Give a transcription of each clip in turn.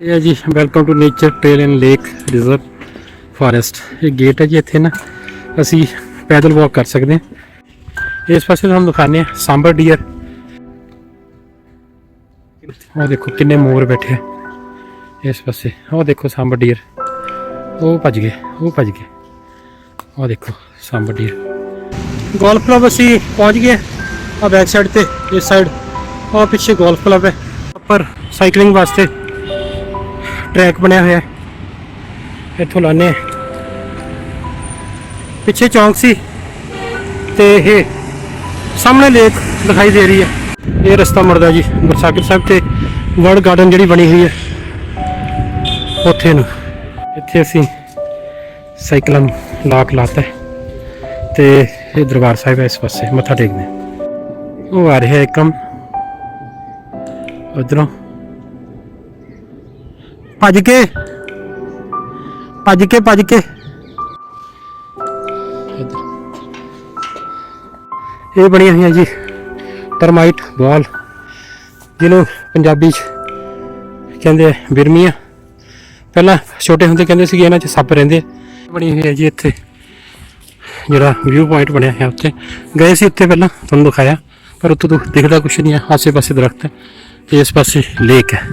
ਇਹ ਹੈ ਜੀ welcome to nature trail and lake reserve forest ਇਹ ਗੇਟ ਹੈ ਜੀ, ਇੱਥੇ ਨਾ ਅਸੀਂ ਪੈਦਲ ਵਾਕ ਕਰ ਸਕਦੇ ਹਾਂ। ਇਸ ਪਾਸੇ ਤੁਹਾਨੂੰ ਦਿਖਾਣੇ ਆ ਸਾਂਬਰ ਡੀਅਰ ਉਹ ਦੇਖੋ ਕਿੰਨੇ ਮੋਰ ਬੈਠੇ ਆ। ਇਸ ਪਾਸੇ ਉਹ ਦੇਖੋ ਸਾਂਬਰ ਡੀਅਰ ਉਹ ਭੱਜ ਗਏ, ਉਹ ਭੱਜ ਗਏ। ਉਹ ਦੇਖੋ ਸਾਂਬਰ ਡੀਅਰ ਗੋਲਫ ਕਲੱਬ ਅਸੀਂ ਪਹੁੰਚ ਗਏ ਆ ਬੈਕ ਸਾਈਡ ਤੇ, ਇਸ ਸਾਈਡ ਉਹ ਪਿੱਛੇ ਗੋਲਫ ਕਲੱਬ ਹੈ। ਉੱਪਰ ਸਾਈਕਲਿੰਗ ਵਾਸਤੇ ਟਰੈਕ ਬਣਿਆ ਹੋਇਆ ਇੱਥੋਂ ਲਾਣੇ ਪਿੱਛੇ ਚੌਂਕ ਸੀ ਤੇ ਇਹ ਸਾਹਮਣੇ ਲੇਕ ਦਿਖਾਈ ਦੇ ਰਹੀ ਹੈ। ਇਹ ਰਸਤਾ ਮੁੜਦਾ ਜੀ, ਗੁਰਸਾਗਰ ਸਾਹਿਬ ਤੇ ਵਰਡ ਗਾਰਡਨ ਜਿਹੜੀ ਬਣੀ ਹੋਈ ਹੈ। ਉੱਥੇ ਨੂੰ। ਇੱਥੇ ਅਸੀਂ ਸਾਈਕਲਾਂ ਨੂੰ ਲਾਕ ਲਾਤਾ ਤੇ ਇਹ ਦਰਬਾਰ ਸਾਹਿਬ ਹੈ, ਇਸ ਪਾਸੇ ਮੱਥਾ ਟੇਕਦੇ ਉਹ ਆ ਰਿਹਾ ਇੱਕ ਕੰਮ। ਉਧਰੋਂ ਭੱਜ ਕੇ। ਭੱਜ ਕੇ ਭੱਜ ਕੇ। ਇੱਧਰ। ਇਹ ਬਣੀਆਂ ਹੋਈਆਂ ਜੀ ਟਰਮਾਈਟ ਬਾਲ ਜਿਹਨੂੰ ਪੰਜਾਬੀ ਚ ਕਹਿੰਦੇ ਆ ਬਿਰਮੀਆਂ। ਪਹਿਲਾਂ ਛੋਟੇ ਹੁੰਦੇ ਕਹਿੰਦੇ ਸੀਗੇ, ਇਹਨਾਂ ਚ ਸੱਪ ਰਹਿੰਦੇ ਆ। ਬਣੀ ਹੋਈ ਹੈ ਜੀ ਇੱਥੇ। ਜਿਹੜਾ ਵਿਊ ਪੁਆਇੰਟ ਬਣਿਆ ਹੈ ਉੱਥੇ। ਗਏ ਸੀ ਉੱਥੇ ਪਹਿਲਾਂ, ਤੁਹਾਨੂੰ ਦਿਖਾਇਆ। ਪਰ ਉੱਥੋਂ ਤੋਂ ਦਿਖਦਾ ਕੁਛ ਨਹੀਂ ਹੈ ਆਸੇ ਪਾਸੇ ਦਰਖਤ ਹੈ ਤੇ ਇਸ ਪਾਸੇ ਲੇਕ ਹੈ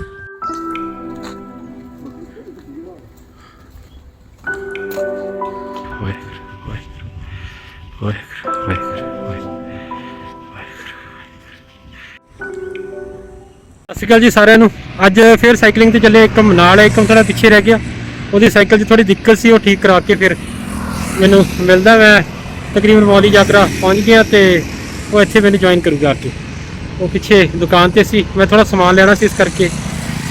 ਓਏ ਓਏ ਸਤਿ ਸ਼੍ਰੀ ਅਕਾਲ ਜੀ ਸਾਰਿਆਂ ਨੂੰ। ਅੱਜ ਫੇਰ ਸਾਈਕਲਿੰਗ ਤੇ ਚੱਲੇ ਇੱਕ ਨਾਲ ਇੱਕ ਥੋੜਾ ਪਿੱਛੇ ਰਹਿ ਗਿਆ। ਉਹਦੀ ਸਾਈਕਲ 'ਚ ਥੋੜੀ ਦਿੱਕਤ ਸੀ, ਉਹ ਠੀਕ ਕਰਾ ਕੇ ਫਿਰ ਮੈਨੂੰ ਮਿਲਦਾ ਮੈਂ ਤਕਰੀਬਨ ਮੌਲੀ ਯਾਤਰਾ ਪਹੁੰਚ ਗਿਆ ਤੇ ਉਹ ਇੱਥੇ ਮੈਨੂੰ ਜੁਆਇਨ ਕਰੂਗਾ ਆ ਕੇ। ਉਹ ਪਿੱਛੇ ਦੁਕਾਨ ਤੇ ਸੀ। ਮੈਂ ਥੋੜਾ ਸਮਾਨ ਲੈਣਾ ਸੀ, ਇਸ ਕਰਕੇ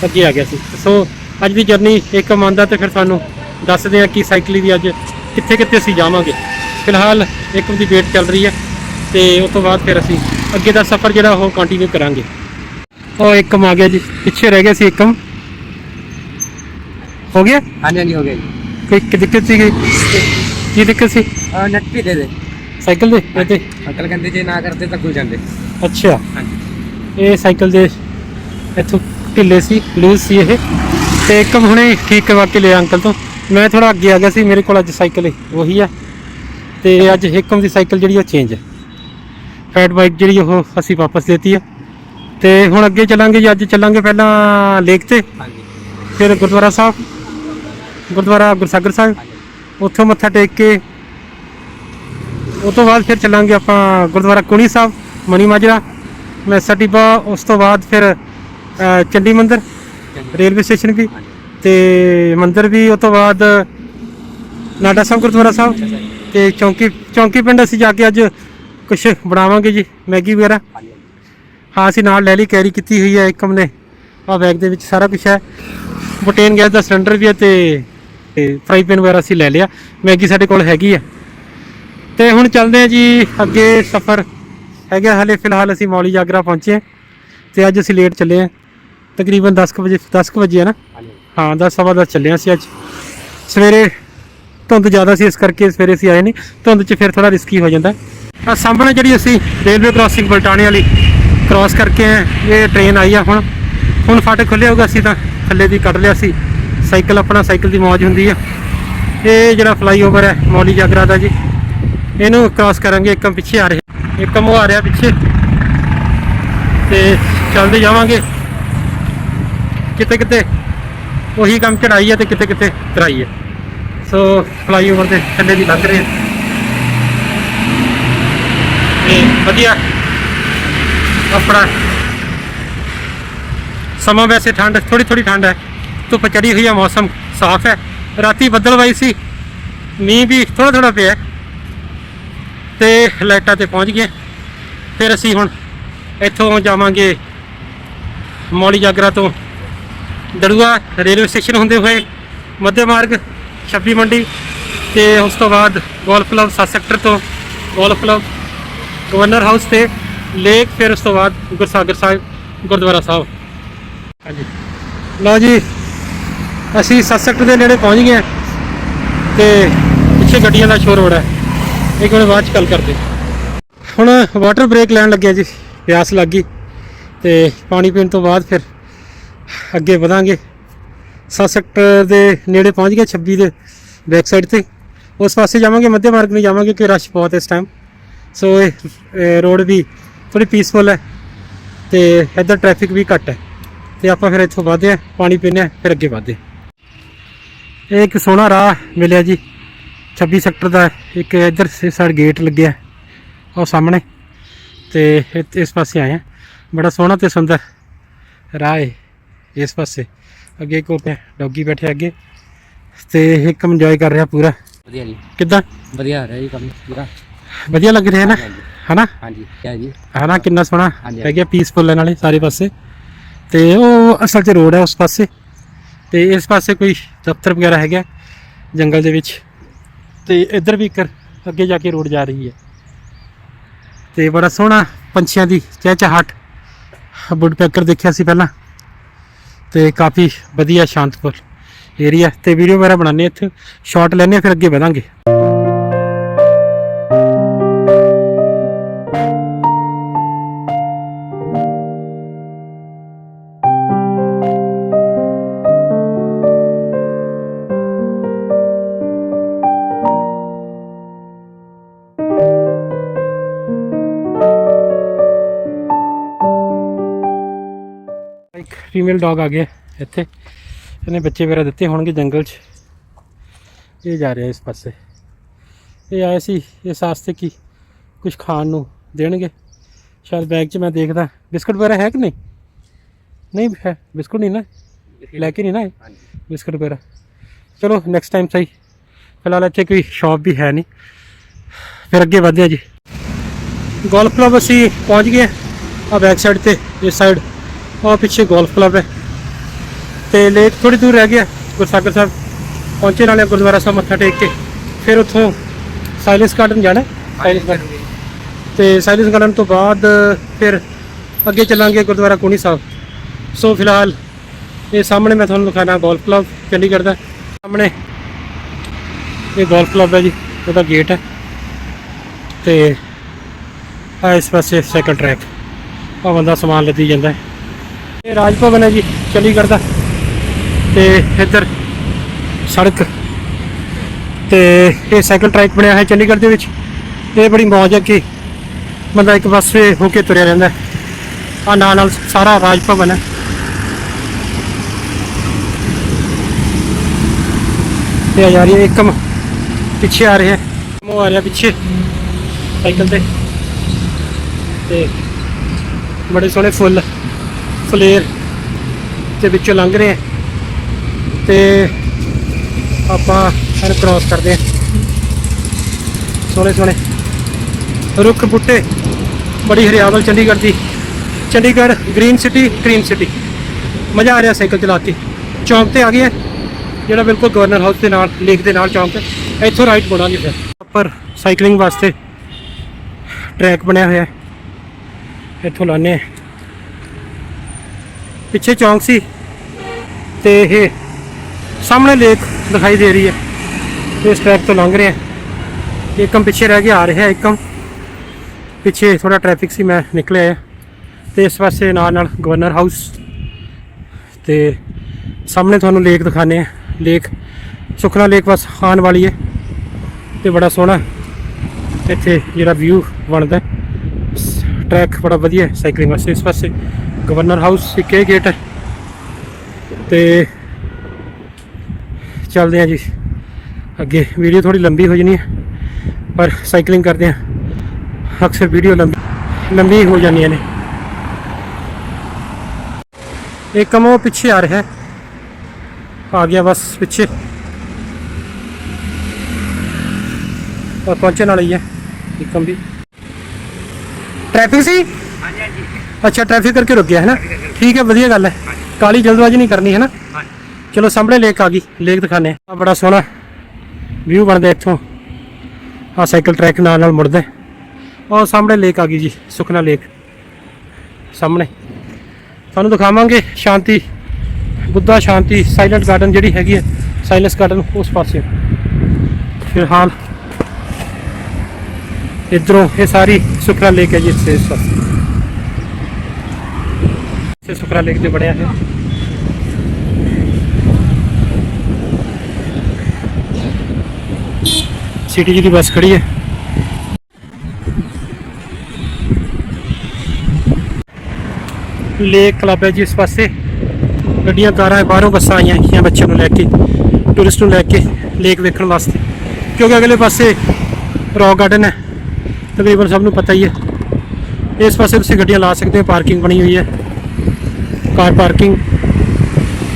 ਅੱਗੇ ਆ ਗਿਆ ਸੀ। ਸੋ ਅੱਜ ਦੀ ਜਰਨੀ ਇੱਕ ਮੰਨਦਾ ਤੇ ਫਿਰ ਤੁਹਾਨੂੰ ਦੱਸਦੇ ਆ ਕਿ ਸਾਈਕਲਿੰਗ ਦੀ ਅੱਜ ਕਿੱਥੇ ਕਿੱਥੇ ਅਸੀਂ ਜਾਵਾਂਗੇ। ਫਿਲਹਾਲ ਇੱਕ ਦੀ ਵੇਟ ਚੱਲ ਰਹੀ ਹੈ ਤੇ ਉਸ ਤੋਂ ਬਾਅਦ ਫਿਰ ਅਸੀਂ ਅੱਗੇ ਦਾ ਸਫ਼ਰ ਜਿਹੜਾ ਉਹ ਕੰਟੀਨਿਊ ਕਰਾਂਗੇ। ਉਹ ਇੱਕਮ ਆ ਗਿਆ ਜੀ ਪਿੱਛੇ ਰਹਿ ਗਿਆ ਸੀ ਇੱਕਮ ਹੋ ਗਿਆ? ਹਾਂਜੀ ਹਾਂਜੀ ਹੋ ਗਿਆ ਜੀ। ਕੋਈ ਦਿੱਕਤ ਸੀ ਕੀ ਦਿੱਕਤ ਸੀ? ਅਹ ਨਟ ਵੀ ਦੇ ਦੇ। ਸਾਈਕਲ ਦੇ? ਇਹ ਅੰਕਲ ਕਹਿੰਦੇ ਜੇ ਨਾ ਕਰਦੇ ਤਾਂ ਕੋਈ ਜਾਂਦੇ। ਅੱਛਾ। ਹਾਂਜੀ। ਇਹ ਸਾਈਕਲ ਦੇ ਇੱਥੋਂ ਢਿੱਲੇ ਸੀ ਲੂਜ਼ ਸੀ ਇਹ। ਤੇ ਇੱਕ ਹੁਣੇ ਠੀਕ ਕਰਵਾ ਕੇ ਲਿਆ ਅੰਕਲ ਤੋਂ। ਮੈਂ ਥੋੜਾ ਅੱਗੇ ਆ ਗਿਆ ਸੀ ਮੇਰੇ ਕੋਲ ਅੱਜ ਸਾਈਕਲ ਹੀ ਉਹੀ ਆ। ਤੇ ਅੱਜ ਹੇਕਮ ਦੀ ਸਾਈਕਲ ਜਿਹੜੀ ਆ ਚੇਂਜ ਹੈ। ਫੈਟ ਬਾਈਕ ਜਿਹੜੀ ਉਹ ਅਸੀਂ ਵਾਪਸ ਲੈਤੀ ਆ। ਤੇ ਹੁਣ ਅੱਗੇ ਚੱਲਾਂਗੇ ਜੀ ਅੱਜ ਚੱਲਾਂਗੇ ਪਹਿਲਾਂ ਲੇਕ ਤੇ। ਫਿਰ ਗੁਰਦੁਆਰਾ ਸਾਹਿਬ ਗੁਰਦੁਆਰਾ ਗੁਰਸਾਗਰ ਸਾਹਿਬ। ਉੱਥੋਂ ਮੱਥਾ ਟੇਕ ਕੇ ਉਸ ਤੋਂ ਬਾਅਦ ਫਿਰ ਚੱਲਾਂਗੇ ਆਪਾਂ ਗੁਰਦੁਆਰਾ ਕੁਣੀ ਸਾਹਿਬ ਮਨੀ ਮਾਜਰਾ। ਮੈਸਾ ਟਿੱਬਾ ਉਸ ਤੋਂ ਬਾਅਦ ਫਿਰ ਚੰਡੀ ਮੰਦਰ ਰੇਲਵੇ ਸਟੇਸ਼ਨ ਵੀ ਤੇ ਮੰਦਰ ਵੀ ਉਸ ਤੋਂ ਬਾਅਦ ਨਾਡਾ ਸਾਹਿਬ ਗੁਰਦੁਆਰਾ ਸਾਹਿਬ। ਤੇ ਚੌਂਕੀ ਚੌਂਕੀ ਪਿੰਡ ਅਸੀਂ ਜਾ ਕੇ ਅੱਜ ਕੁਛ ਬਣਾਵਾਂਗੇ ਜੀ ਮੈਗੀ ਵਗੈਰਾ। ਹਾਂ ਅਸੀਂ ਨਾਲ ਲੈ ਲਈ ਕੈਰੀ ਕੀਤੀ ਹੋਈ ਹੈ ਇੱਕਮ ਨੇ ਆ ਬੈਗ ਦੇ ਵਿੱਚ ਸਾਰਾ ਕੁਛ ਹੈ। ਬੁਟੇਨ ਗੈਸ ਦਾ ਸਿਲੰਡਰ ਵੀ ਹੈ ਤੇ ਫਰਾਈ ਪੈਨ ਵਗੈਰਾ ਅਸੀਂ ਲੈ ਲਿਆ। ਮੈਗੀ ਸਾਡੇ ਕੋਲ ਹੈਗੀ ਹੈ। ਤੇ ਹੁਣ ਚੱਲਦੇ ਹਾਂ ਜੀ ਅੱਗੇ ਸਫ਼ਰ ਹੈਗਾ ਹਲੇ ਫਿਲਹਾਲ ਅਸੀਂ ਮੌਲੀ ਜਾਗਰਾ ਪਹੁੰਚੇ ਤੇ ਅੱਜ ਅਸੀਂ ਲੇਟ ਚੱਲੇ ਆ ਤਕਰੀਬਨ 10:00 ਵਜੇ 10:00 ਵਜੇ ਹੈ ਨਾ? ਹਾਂ 10:00 ਸਵਾ 10 ਚੱਲੇ ਆ ਅਸੀਂ ਅੱਜ। ਸਵੇਰੇ ਧੁੰਦ ਜ਼ਿਆਦਾ ਸੀ ਇਸ ਕਰਕੇ ਸਵੇਰੇ ਅਸੀਂ ਆਏ ਨਹੀਂ। ਧੁੰਦ 'ਚ ਫਿਰ ਥੋੜਾ ਰਿਸਕੀ ਹੋ ਜਾਂਦਾ। ਆ ਸਾਹਮਣੇ ਜਿਹੜੀ ਅਸੀਂ ਰੇਲਵੇ ਕ੍ਰਾਸਿੰਗ ਬਲਟਾਣੇ ਵਾਲੀ ਕ੍ਰਾਸ ਕਰਕੇ ਆਏ, ਇਹ ਟ੍ਰੇਨ ਆਈ ਆ ਹੁਣ। ਹੁਣ ਫਾਟਕ ਖੁੱਲਿਆ ਹੋਊਗਾ ਅਸੀਂ ਤਾਂ ਥੱਲੇ ਦੀ ਕੱਢ ਲਿਆ ਸੀ। ਸਾਈਕਲ ਆਪਣਾ ਸਾਈਕਲ ਦੀ ਮੌਜ ਹੁੰਦੀ ਆ। ਇਹ ਜਿਹੜਾ ਫਲਾਈਓਵਰ ਹੈ ਮੌਲੀ ਜਾਗਰਾ ਦਾ ਜੀ ਇਹਨੂੰ ਕ੍ਰਾਸ ਕਰਾਂਗੇ ਇੱਕਮ ਪਿੱਛੇ ਆ ਰਿਹਾ। ਇੱਕਮ ਉਹ ਆ ਰਿਹਾ ਪਿੱਛੇ। ਤੇ ਚੱਲਦੇ ਜਾਵਾਂਗੇ। ਕਿਤੇ ਕਿਤੇ ਉਹੀ ਕੰਮ ਚੜਾਈ ਹੈ ਤੇ ਕਿਤੇ ਕਿਤੇ ਉਤਰਾਈ ਹੈ ਸੋ ਫਲਾਈਓਵਰ ਦੇ ਥੱਲੇ ਦੀ ਲੱਗ ਰਹੇ ਆ। ਤੇ ਵਧੀਆ। ਆਪਣਾ ਸਮਾਂ ਵੈਸੇ ਠੰਡ ਥੋੜੀ ਥੋੜੀ ਠੰਡ ਹੈ। ਧੁੱਪ ਚੜੀ ਹੋਈ ਹੈ ਮੌਸਮ ਸਾਫ਼ ਹੈ। ਰਾਤੀ ਬੱਦਲ ਬੱਦਲਵਾਈ ਸੀ, ਮੀਂਹ ਵੀ ਥੋੜਾ ਥੋੜਾ ਪਿਆ ਤੇ ਲਾਈਟਾਂ ਤੇ ਪਹੁੰਚ ਗਏ ਫਿਰ ਅਸੀਂ ਹੁਣ ਇੱਥੋਂ ਜਾਵਾਂਗੇ ਮੌਲੀ ਜਾਗਰਾ ਤੋਂ। ਦੜੂਆ ਰੇਲਵੇ ਸਟੇਸ਼ਨ ਹੁੰਦੇ ਹੋਏ ਮੱਧ ਮਾਰਗ। 26 ਮੰਡੀ ਤੇ ਉਸ ਤੋਂ ਬਾਅਦ ਗੋਲਫ ਕਲੱਬ 7 ਸੈਕਟਰ ਤੋਂ ਗੋਲਫ ਕਲੱਬ, ਗਵਰਨਰ ਹਾਊਸ ਤੇ ਲੇਕ, ਫਿਰ ਉਸ ਤੋਂ ਬਾਅਦ ਗੁਰਸਾਗਰ ਸਾਹਿਬ, ਗੁਰਦੁਆਰਾ ਸਾਹਿਬ। ਹਾਂਜੀ। ਲਓ ਜੀ, ਅਸੀਂ 7 ਸੈਕਟਰ ਦੇ ਨੇੜੇ ਪਹੁੰਚ ਗਏ ਹਾਂ ਤੇ ਪਿੱਛੇ ਗੱਡੀਆਂ ਦਾ ਸ਼ੋਰ ਬੜਾ ਹੈ। ਇੱਕ ਮਿੰਟ ਬਾਅਦ ਚ ਗੱਲ ਕਰਦੇ ਹੁਣ ਵਾਟਰ ਬ੍ਰੇਕ ਲੈਣ ਲੱਗਿਆ ਜੀ, ਪਿਆਸ ਲੱਗ ਗਈ ਤੇ ਪਾਣੀ ਪੀਣ ਤੋਂ ਬਾਅਦ ਫਿਰ ਅੱਗੇ ਵਧਾਂਗੇ। 7 ਸੈਕਟਰ ਦੇ ਨੇੜੇ ਪਹੁੰਚ ਗਿਆ 26 ਦੇ ਬੈਕ ਸਾਈਡ ਤੇ। ਉਸ ਪਾਸੇ ਜਾਵਾਂਗੇ, ਮੱਧੇ ਮਾਰਗ ਨੂੰ ਜਾਵਾਂਗੇ ਕਿ ਰਸ਼ ਬਹੁਤ ਹੈ ਇਸ ਟਾਈਮ ਸੋ ਇਹ ਰੋਡ ਵੀ ਥੋੜੀ ਪੀਸਫੁਲ ਹੈ ਤੇ ਇੱਧਰ ਟ੍ਰੈਫਿਕ ਵੀ ਘੱਟ ਹੈ। ਤੇ ਆਪਾਂ ਫਿਰ ਇੱਥੋਂ ਵਧਦੇ ਹਾਂ, ਪਾਣੀ ਪੀਂਦੇ ਹਾਂ, ਫਿਰ ਅੱਗੇ ਵਧਦੇ ਹਾਂ। ਇਹ ਇੱਕ ਸੋਹਣਾ ਰਾਹ ਮਿਲਿਆ ਜੀ। 26 ਸੈਕਟਰ ਦਾ ਇੱਕ ਇੱਧਰ ਸਾਈਡ ਗੇਟ ਲੱਗਿਆ ਉਹ ਸਾਹਮਣੇ। ਤੇ ਇਸ ਪਾਸੇ ਆਏ ਹਾਂ। ਬੜਾ ਸੋਹਣਾ ਤੇ ਸੁੰਦਰ ਰਾਹ ਹੈ ਇਸ ਪਾਸੇ। ਅੱਗੇ ਕੋ ਡੌਗੀ ਬੈਠੇ ਅੱਗੇ। ਤੇ ਇੱਕ ਇੰਜੋਏ ਕਰ ਰਿਹਾ ਪੂਰਾ। ਵਧੀਆ ਜੀ। ਕਿੱਦਾਂ? ਵਧੀਆ ਆ ਰਿਹਾ ਜੀ ਕੰਮ ਪੂਰਾ। ਵਧੀਆ ਲੱਗ ਰਿਹਾ ਨਾ? ਹਾਂਜੀ। ਹਨਾ? ਹਾਂਜੀ ਕਿਆ ਜੀ? ਹਨਾ ਕਿੰਨਾ ਸੋਹਣਾ। ਹੈ ਗਿਆ ਪੀਸਫੁਲ ਹੈ ਨਾਲੇ ਸਾਰੇ ਪਾਸੇ। ਤੇ ਉਹ ਅਸਲ 'ਚ ਰੋਡ ਹੈ ਉਸ ਪਾਸੇ। ਤੇ ਇਸ ਪਾਸੇ ਕੋਈ ਦਫ਼ਤਰ ਵਗੈਰਾ ਹੈਗਾ ਜੰਗਲ ਦੇ ਵਿੱਚ। ਤੇ ਇੱਧਰ ਵੀ ਇੱਕ ਅੱਗੇ ਜਾ ਕੇ ਰੋਡ ਜਾ ਰਹੀ ਹੈ। ਤੇ ਬੜਾ ਸੋਹਣਾ ਪੰਛੀਆਂ ਦੀ ਚਹਿਚਹਾਟ ਵੁੱਡ ਪੈਕਰ ਦੇਖਿਆ ਸੀ ਪਹਿਲਾਂ। ਤੇ ਕਾਫੀ ਵਧੀਆ ਸ਼ਾਂਤਪੁਰ ਏਰੀਆ ਤੇ ਵੀਡੀਓ ਵਗੈਰਾ ਬਣਾਉਂਦੇ ਇੱਥੇ। ਸ਼ਾਟ ਲੈਣੇ ਫਿਰ ਅੱਗੇ ਵਧਾਂਗੇ। ਫੀਮੇਲ ਡੌਗ ਆ ਗਿਆ ਇੱਥੇ। ਇਹਨੇ ਬੱਚੇ ਵਗੈਰਾ ਦਿੱਤੇ ਹੋਣਗੇ ਜੰਗਲ 'ਚ। ਇਹ ਜਾ ਰਿਹਾ ਇਸ ਪਾਸੇ। ਇਹ ਆਇਆ ਸੀ ਇਸ ਵਾਸਤੇ ਕਿ ਕੁਝ ਖਾਣ ਨੂੰ ਦੇਣਗੇ। ਸ਼ਾਇਦ ਬੈਗ 'ਚ ਮੈਂ ਦੇਖਦਾ। ਬਿਸਕੁਟ ਵਗੈਰਾ ਹੈ ਕਿ ਨਹੀਂ? ਨਹੀਂ ਹੈ ਬਿਸਕੁਟ ਨਹੀਂ ਨਾ? ਲੈ ਕੇ ਨਹੀਂ ਨਾ ਆਏ? ਬਿਸਕੁਟ ਵਗੈਰਾ। ਚਲੋ ਨੈਕਸਟ ਟਾਈਮ ਸਹੀ। ਫਿਲਹਾਲ ਇੱਥੇ ਕੋਈ ਸ਼ਾਪ ਵੀ ਹੈ ਨਹੀਂ। ਫਿਰ ਅੱਗੇ ਵਧਦੇ ਹਾਂ ਜੀ। ਗੋਲਫ ਕਲੱਬ ਅਸੀਂ ਪਹੁੰਚ ਗਏ ਆ ਬੈਕ ਸਾਈਡ ਤੇ ਇਸ ਸਾਈਡ ਉਹ ਪਿੱਛੇ ਗੋਲਫ ਕਲੱਬ ਹੈ। ਤੇ ਲੇਕ ਥੋੜੀ ਦੂਰ ਰਹਿ ਗਿਆ ਗੁਰਸਾਗਰ ਸਾਹਿਬ। ਪਹੁੰਚੇ ਨਾਲੇ ਗੁਰਦੁਆਰਾ ਸਾਹਿਬ ਮੱਥਾ ਟੇਕ ਕੇ ਫਿਰ ਉੱਥੋਂ ਸਾਇਲੈਂਸ ਗਾਰਡਨ ਜਾਣਾ ਸਾਇਲੈਂਸ ਗਾਰਡਨ ਤੇ ਸਾਇਲੈਂਸ ਗਾਰਡਨ ਤੋਂ ਬਾਅਦ ਫਿਰ ਅੱਗੇ ਚੱਲਾਂਗੇ ਗੁਰਦੁਆਰਾ ਕੋਣੀ ਸਾਹਿਬ। ਸੋ ਫਿਲਹਾਲ ਇਹ ਸਾਹਮਣੇ ਮੈਂ ਤੁਹਾਨੂੰ ਦਿਖਾਣਾ ਗੋਲਫ ਕਲੱਬ ਚੰਡੀਗੜ੍ਹ ਦਾ। ਸਾਹਮਣੇ ਇਹ ਗੋਲਫ ਕਲੱਬ ਹੈ ਜੀ ਉਹਦਾ ਗੇਟ ਹੈ। ਤੇ ਆ ਇਸ ਪਾਸੇ ਸਾਈਕਲ ਟਰੈਕ ਆ ਬੰਦਾ ਸਮਾਨ ਲੱਦੀ ਜਾਂਦਾ ਹੈ। ਇਹ ਰਾਜ ਭਵਨ ਹੈ ਜੀ, ਚੰਡੀਗੜ੍ਹ ਦਾ। ਤੇ ਇੱਧਰ ਸੜਕ ਤੇ ਇਹ ਸਾਈਕਲ ਟਰੈਕ ਬਣਿਆ ਹੈ ਚੰਡੀਗੜ੍ਹ ਦੇ ਵਿੱਚ। ਇਹ ਬੜੀ ਮੌਜ ਹੈ ਕਿ ਬੰਦਾ ਇੱਕ ਪਾਸੇ ਹੋ ਕੇ ਤੁਰਿਆ ਰਹਿੰਦਾ ਆ ਨਾਲ ਨਾਲ ਸਾਰਾ ਰਾਜ ਭਵਨ ਹੈ। ਤੇ ਆ ਜਾ ਰਹੀ ਹੈ ਇੱਕਮ ਪਿੱਛੇ ਆ ਰਿਹਾ ਹੈ। ਉਹ ਆ ਰਿਹਾ ਪਿੱਛੇ ਸਾਈਕਲ ਤੇ। ਤੇ ਬੜੇ ਸੋਹਣੇ ਫੁੱਲ। ਫਲੇਰ ਦੇ ਵਿੱਚੋਂ ਲੰਘ ਰਹੇ ਆ ਤੇ ਆਪਾਂ ਇਹਨੂੰ ਕ੍ਰਾਸ ਕਰਦੇ ਆ ਸੋਹਣੇ ਸੋਹਣੇ। ਰੁੱਖ ਬੁੱਟੇ, ਬੜੀ ਹਰਿਆਵਲ ਚੰਡੀਗੜ੍ਹ ਦੀ। Chandigarh green city, cream city. ਮਜ਼ਾ ਆ ਰਿਹਾ ਸਾਈਕਲ ਚਲਾ ਕੇ। ਚੌਂਕ ਤੇ ਆ ਗਏ ਆ ਜਿਹੜਾ ਬਿਲਕੁਲ ਗਵਰਨਰ ਹਾਊਸ ਦੇ ਨਾਲ, ਲੇਕ ਦੇ ਨਾਲ ਚੌਂਕ ਹੈ। ਇੱਥੋਂ ਰਾਈਟ ਮੁੜਾਂਗੇ ਫਿਰ। ਉੱਪਰ ਸਾਈਕਲਿੰਗ ਵਾਸਤੇ ਟਰੈਕ ਬਣਿਆ ਹੋਇਆ ਹੈ। ਇੱਥੋਂ ਲਾਣੇ ਆ ਪਿੱਛੇ ਚੌਂਕ ਸੀ ਤੇ ਇਹ ਸਾਹਮਣੇ ਲੇਕ ਦਿਖਾਈ ਦੇ ਰਹੀ ਹੈ। ਤੇ ਇਸ ਟਰੈਕ ਤੋਂ ਲੰਘ ਰਹੇ। ਆ ਇੱਕਮ ਪਿੱਛੇ ਰਹਿ ਕੇ ਆ ਰਿਹਾ ਇੱਕਮ ਪਿੱਛੇ ਥੋੜਾ ਟ੍ਰੈਫਿਕ ਸੀ, ਮੈਂ ਨਿਕਲਿਆ ਆ। ਤੇ ਇਸ ਪਾਸੇ ਨਾਲ ਨਾਲ ਗਵਰਨਰ ਹਾਊਸ ਤੇ ਸਾਹਮਣੇ ਤੁਹਾਨੂੰ ਲੇਕ ਦਿਖਾਣੇ ਆ। ਲੇਕ ਸੁਖਨਾ ਲੇਕ ਬਸ ਆਉਣ ਵਾਲੀ ਹੈ ਤੇ ਬੜਾ ਸੋਹਣਾ। ਇੱਥੇ ਜਿਹੜਾ ਵਿਊ ਬਣਦਾ ਟਰੈਕ ਬੜਾ ਵਧੀਆ ਸਾਈਕਲਿੰਗ ਵਾਸਤੇ ਇਸ ਪਾਸੇ। ਗਵਰਨਰ ਹਾਊਸ ਸਿੱਕੇ ਗੇਟ। ਹੈ ਤੇ ਚੱਲਦੇ ਆ ਜੀ। ਅੱਗੇ ਵੀਡੀਓ ਥੋੜੀ ਲੰਬੀ ਹੋ ਜਣੀ ਹੈ, ਪਰ ਸਾਈਕਲਿੰਗ ਕਰਦੇ ਆ ਅਕਸਰ ਵੀਡੀਓ ਲੰਬੀ ਲੰਬੀ ਹੋ ਜਾਂਦੀਆਂ ਨੇ। ਇਹ ਕਮੋ ਪਿੱਛੇ ਆ ਰਿਹਾ ਆ ਗਿਆ ਬਸ ਪਿੱਛੇ। ਪਹੁੰਚਣ ਵਾਲੀ ਹੈ ਇਕਮ ਵੀ ਟ੍ਰੈਫਿਕ ਸੀ? ਅੱਛਾ ਟ੍ਰੈਫਿਕ ਕਰਕੇ ਰੁਕ ਗਿਆ ਹੈ ਨਾ? ਠੀਕ ਹੈ, ਵਧੀਆ ਗੱਲ ਹੈ। ਕਾਲੀ ਜਲਦਬਾਜ਼ੀ ਨਹੀਂ ਕਰਨੀ ਹੈ ਨਾ? ਚਲੋ, ਸਾਹਮਣੇ ਲੇਕ ਆ ਗਈ। ਲੇਕ ਦਿਖਾਣੇ ਆ ਬੜਾ ਸੋਹਣਾ ਵਿਊ ਬਣਦਾ ਇੱਥੋਂ। ਆ ਸਾਈਕਲ ਟਰੈਕ ਨਾਲ ਨਾਲ ਮੁੜਦਾ ਔਰ ਸਾਹਮਣੇ ਲੇਕ ਆ ਗਈ ਜੀ, ਸੁਖਨਾ ਲੇਕ ਸਾਹਮਣੇ। ਤੁਹਾਨੂੰ ਦਿਖਾਵਾਂਗੇ ਸ਼ਾਂਤੀ, ਬੁੱਧਾ ਸ਼ਾਂਤੀ ਸਾਇਲੈਂਟ ਗਾਰਡਨ ਜਿਹੜੀ ਹੈਗੀ ਹੈ ਸਾਇਲੈਂਸ ਗਾਰਡਨ ਉਸ ਪਾਸੇ। ਫਿਲਹਾਲ ਇਧਰੋਂ ਇਹ ਸਾਰੀ ਸੁਖਨਾ ਲੇਕ ਹੈ ਜੀ, ਇਸ ਪਾਸੇ। ਸੇ ਸੁਖਰਾ ਲੇਕ ਤੇ ਬਣਿਆ ਹੈ। ਸਿਟੀ ਜੀ ਦੀ ਬੱਸ ਖੜੀ ਹੈ। ਲੇਕ ਕਲੱਬ ਹੈ ਜੀ ਇਸ ਪਾਸੇ। ਗੱਡੀਆਂ, ਕਾਰਾਂ, ਬਾਹਰੋਂ ਬੱਸਾਂ ਆਈਆਂ ਹੈਗੀਆਂ ਬੱਚਿਆਂ ਨੂੰ ਲੈ ਕੇ ਟੂਰਿਸਟ ਨੂੰ ਲੈ ਕੇ ਲੇਕ ਵੇਖਣ ਵਾਸਤੇ। ਕਿਉਂਕਿ ਅਗਲੇ ਪਾਸੇ ਰੌਕ ਗਾਰਡਨ ਹੈ। ਤਕਰੀਬਨ ਸਭ ਨੂੰ ਪਤਾ ਹੀ ਹੈ। ਇਸ ਪਾਸੇ ਤੁਸੀਂ ਗੱਡੀਆਂ ਲਾ ਸਕਦੇ ਹੋ, ਪਾਰਕਿੰਗ ਬਣੀ ਹੋਈ ਹੈ। ਕਾਰ ਪਾਰਕਿੰਗ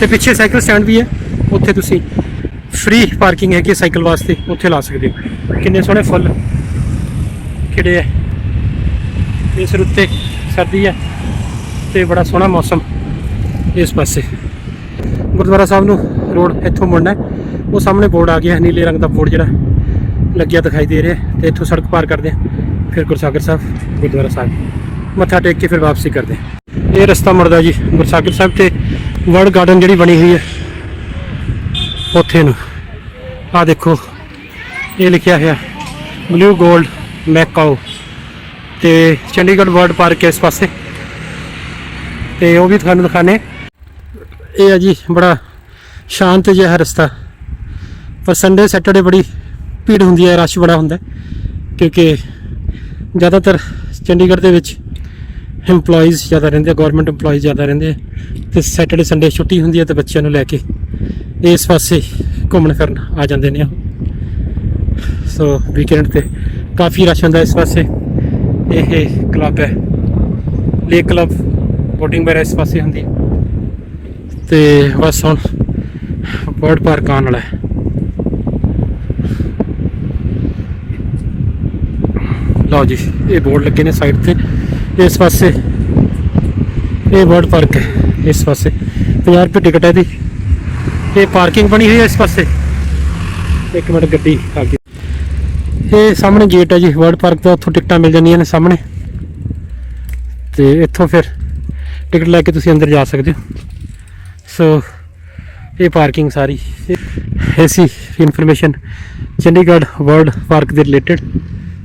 ਤੇ ਪਿੱਛੇ ਸਾਈਕਲ ਸਟੈਂਡ ਵੀ ਹੈ। ਉੱਥੇ ਤੁਸੀਂ ਫ੍ਰੀ ਪਾਰਕਿੰਗ ਹੈ ਕਿ ਸਾਈਕਲ ਵਾਸਤੇ, ਉੱਥੇ ਲਾ ਸਕਦੇ ਹੋ। ਕਿੰਨੇ ਸੋਹਣੇ ਫੁੱਲ। ਖਿੜੇ ਹੈ? ਇਸ ਰੁੱਤੇ ਸਰਦੀ ਹੈ ਤੇ ਬੜਾ ਸੋਹਣਾ ਮੌਸਮ ਇਸ ਪਾਸੇ। ਗੁਰਦੁਆਰਾ ਸਾਹਿਬ ਨੂੰ ਰੋਡ ਇੱਥੋਂ ਮੁੜਨਾ ਉਹ ਸਾਹਮਣੇ ਬੋਰਡ ਆ ਗਿਆ ਨੀਲੇ ਰੰਗ ਦਾ ਬੋਰਡ ਜਿਹੜਾ ਲੱਗਿਆ ਦਿਖਾਈ ਦੇ ਰਿਹਾ ਹੈ ਤੇ ਇੱਥੋਂ ਸੜਕ ਪਾਰ ਕਰਦੇ ਹਾਂ। ਫਿਰ ਗੁਰਸਾਗਰ ਸਾਹਿਬ, ਗੁਰਦੁਆਰਾ ਸਾਹਿਬ। ਮੱਥਾ ਟੇਕ ਕੇ ਫਿਰ ਵਾਪਸੀ ਕਰਦੇ ਹਾਂ। ਇਹ ਰਸਤਾ ਮੁੜਦਾ ਜੀ ਗੁਰਸਾਗਰ ਸਾਹਿਬ ਤੇ ਵਰਡ ਗਾਰਡਨ ਜਿਹੜੀ ਬਣੀ ਹੋਈ ਹੈ, ਉੱਥੇ ਨੂੰ। ਆ ਦੇਖੋ, ਇਹ ਲਿਖਿਆ ਹੋਇਆ, ਬਲੂ 골ਡ ਮੈਕਾਓ ਤੇ ਚੰਡੀਗੜ੍ਹ ਵਰਡ ਪਾਰਕ ਹੈ ਇਸ ਪਾਸੇ। ਤੇ ਉਹ ਵੀ ਤੁਹਾਨੂੰ ਦਿਖਾਣੇ ਇਹ ਹੈ ਜੀ, ਬੜਾ ਸ਼ਾਂਤ ਜਿਹਾ ਰਸਤਾ। ਪਰ ਸੰਡੇ ਸੈਟਰਡੇ ਬੜੀ ਭੀੜ ਹੁੰਦੀ ਹੈ, ਰਸ਼ ਬੜਾ ਹੁੰਦਾ ਕਿਉਂਕਿ ਜ਼ਿਆਦਾਤਰ ਚੰਡੀਗੜ੍ਹ ਦੇ ਵਿੱਚ EMPLOYEES ਜ਼ਿਆਦਾ ਰਹਿੰਦੇ ਆ ਗਵਰਨਮੈਂਟ EMPLOYEES ਜ਼ਿਆਦਾ ਰਹਿੰਦੇ ਆ ਤੇ ਸੈਟਰਡੇ ਸੰਡੇ ਛੁੱਟੀ ਹੁੰਦੀ ਹੈ ਤੇ ਬੱਚਿਆਂ ਨੂੰ ਲੈ ਕੇ ਇਸ ਪਾਸੇ ਘੁੰਮਣ ਫਿਰਨ ਆ ਜਾਂਦੇ ਨੇ ਸੋ ਵੀਕਐਂਡ ਤੇ ਕਾਫੀ ਰਸ਼ ਹੁੰਦਾ ਇਸ ਪਾਸੇ। ਇਹ ਕਲੱਬ ਹੈ। ਲੇਕ ਕਲੱਬ ਬੋਟਿੰਗ ਵਗੈਰਾ ਇਸ ਪਾਸੇ ਹੁੰਦੀ ਹੈ ਤੇ ਬਸ ਹੁਣ ਬਰਡ ਪਾਰਕ ਆਉਣ ਵਾਲਾ ਹੈ। ਲਓ ਜੀ, ਇਹ ਬੋਰਡ ਲੱਗੇ ਨੇ ਸਾਈਡ ਤੇ। ਇਸ ਪਾਸੇ। ਇਹ ਬਰਡ ਪਾਰਕ ਹੈ, ਇਸ ਪਾਸੇ। 50 ਰੁਪਏ ਟਿਕਟ ਹੈ ਇਹਦੀ। ਇਹ ਪਾਰਕਿੰਗ ਬਣੀ ਹੋਈ ਹੈ ਇਸ ਪਾਸੇ। ਇੱਕ ਮਿੰਟ ਗੱਡੀ ਆ ਗਈ। ਇਹ ਸਾਹਮਣੇ ਗੇਟ ਹੈ ਜੀ ਵਰਡ ਪਾਰਕ ਦਾ ਉੱਥੋਂ ਟਿਕਟਾਂ ਮਿਲ ਜਾਂਦੀਆਂ ਨੇ ਸਾਹਮਣੇ। ਤੇ ਇੱਥੋਂ ਫਿਰ ਟਿਕਟ ਲੈ ਕੇ ਤੁਸੀਂ ਅੰਦਰ ਜਾ ਸਕਦੇ ਹੋ। ਸੋ ਇਹ ਪਾਰਕਿੰਗ ਸਾਰੀ। ਐਸੀ ਇਨਫੋਰਮੇਸ਼ਨ ਚੰਡੀਗੜ੍ਹ ਵਰਲਡ ਪਾਰਕ ਦੇ ਰਿਲੇਟਡ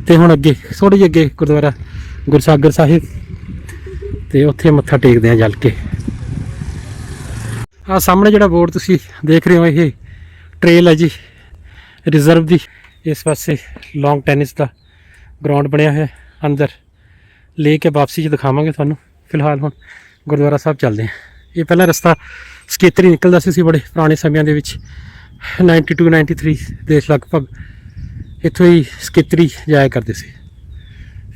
ਤੇ ਹੁਣ ਅੱਗੇ ਥੋੜੀ ਜਿਹੀ ਅੱਗੇ ਗੁਰਦੁਆਰਾ ਗੁਰਸਾਗਰ ਸਾਹਿਬ ਤੇ ਉੱਥੇ ਮੱਥਾ ਟੇਕਦੇ ਆ ਜਲ ਕੇ। ਆ ਸਾਹਮਣੇ ਜਿਹੜਾ ਬੋਰਡ ਤੁਸੀਂ ਦੇਖ ਰਹੇ ਹੋ, ਇਹ ਟ੍ਰੇਲ ਹੈ ਜੀ ਰਿਜ਼ਰਵ ਦੀ। ਇਸ ਪਾਸੇ ਲੌਂਗ ਟੈਨਿਸ ਦਾ ਗਰਾਊਂਡ ਬਣਿਆ ਹੋਇਆ ਅੰਦਰ। ਲੈ ਕੇ ਵਾਪਸੀ ਚ ਦਿਖਾਵਾਂਗੇ ਤੁਹਾਨੂੰ, ਫਿਲਹਾਲ ਹੁਣ ਗੁਰਦੁਆਰਾ ਸਾਹਿਬ ਚੱਲਦੇ ਹਾਂ। ਇਹ ਪਹਿਲਾ ਰਸਤਾ ਸਕੇਤਰੀ ਨਿਕਲਦਾ ਸੀ ਸੀ ਬੜੇ ਪੁਰਾਣੇ ਸਮਿਆਂ ਦੇ ਵਿੱਚ 92 93 ਦੇ ਲਗਭਗ ਇੱਥੋਂ ਹੀ ਸਕਿੱਤਰੀ ਜਾਇਆ ਕਰਦੇ ਸੀ।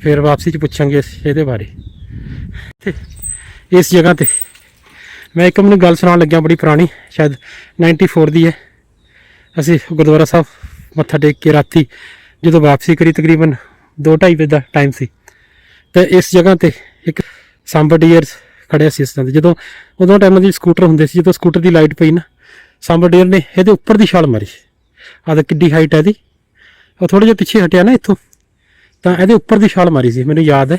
ਫਿਰ ਵਾਪਸੀ ਚ ਪੁੱਛਾਂਗੇ ਇਸ- ਇਹਦੇ ਬਾਰੇ। ਤੇ ਇਸ ਜਗ੍ਹਾ ਤੇ ਮੈਂ ਇੱਕ ਮੈਨੂੰ ਗੱਲ ਸੁਣਾਉਣ ਲੱਗਿਆ ਬੜੀ ਪੁਰਾਣੀ, ਸ਼ਾਇਦ 94 ਦੀ ਹੈ। ਅਸੀਂ ਗੁਰਦੁਆਰਾ ਸਾਹਿਬ ਮੱਥਾ ਟੇਕ ਕੇ ਰਾਤੀ ਜਦੋਂ ਵਾਪਸੀ ਕਰੀ ਤਕਰੀਬਨ 2:30 ਵਜੇ ਦਾ ਟਾਈਮ ਸੀ। ਤੇ ਇਸ ਜਗ੍ਹਾ ਤੇ ਇੱਕ ਸਾਂਬਰ ਡੀਅਰਸ ਖੜਿਆ ਸੀ ਇਸ ਤਰ੍ਹਾਂ ਦੇ। ਜਦੋਂ ਉਦੋਂ ਟਾਈਮ ਦੀ ਸਕੂਟਰ ਹੁੰਦੇ ਸੀ, ਜਦੋਂ ਸਕੂਟਰ ਦੀ ਲਾਈਟ ਪਈ ਨਾ, ਸਾਂਬਰ ਡੀਅਰ ਨੇ ਇਹਦੇ ਉੱਪਰ ਦੀ ਛਾਲ ਮਾਰੀ। ਆਹ ਤਾਂ ਕਿੱਡੀ ਹਾਈਟ ਹੈ ਇਹਦੀ। ਉਹ ਥੋੜਾ ਜਿਹਾ ਪਿੱਛੇ ਹਟਿਆ ਨਾ ਇੱਥੋਂ। ਤਾਂ ਇਹਦੇ ਉੱਪਰ ਦੀ ਛਾਲ ਮਾਰੀ ਸੀ ਮੈਨੂੰ ਯਾਦ ਹੈ।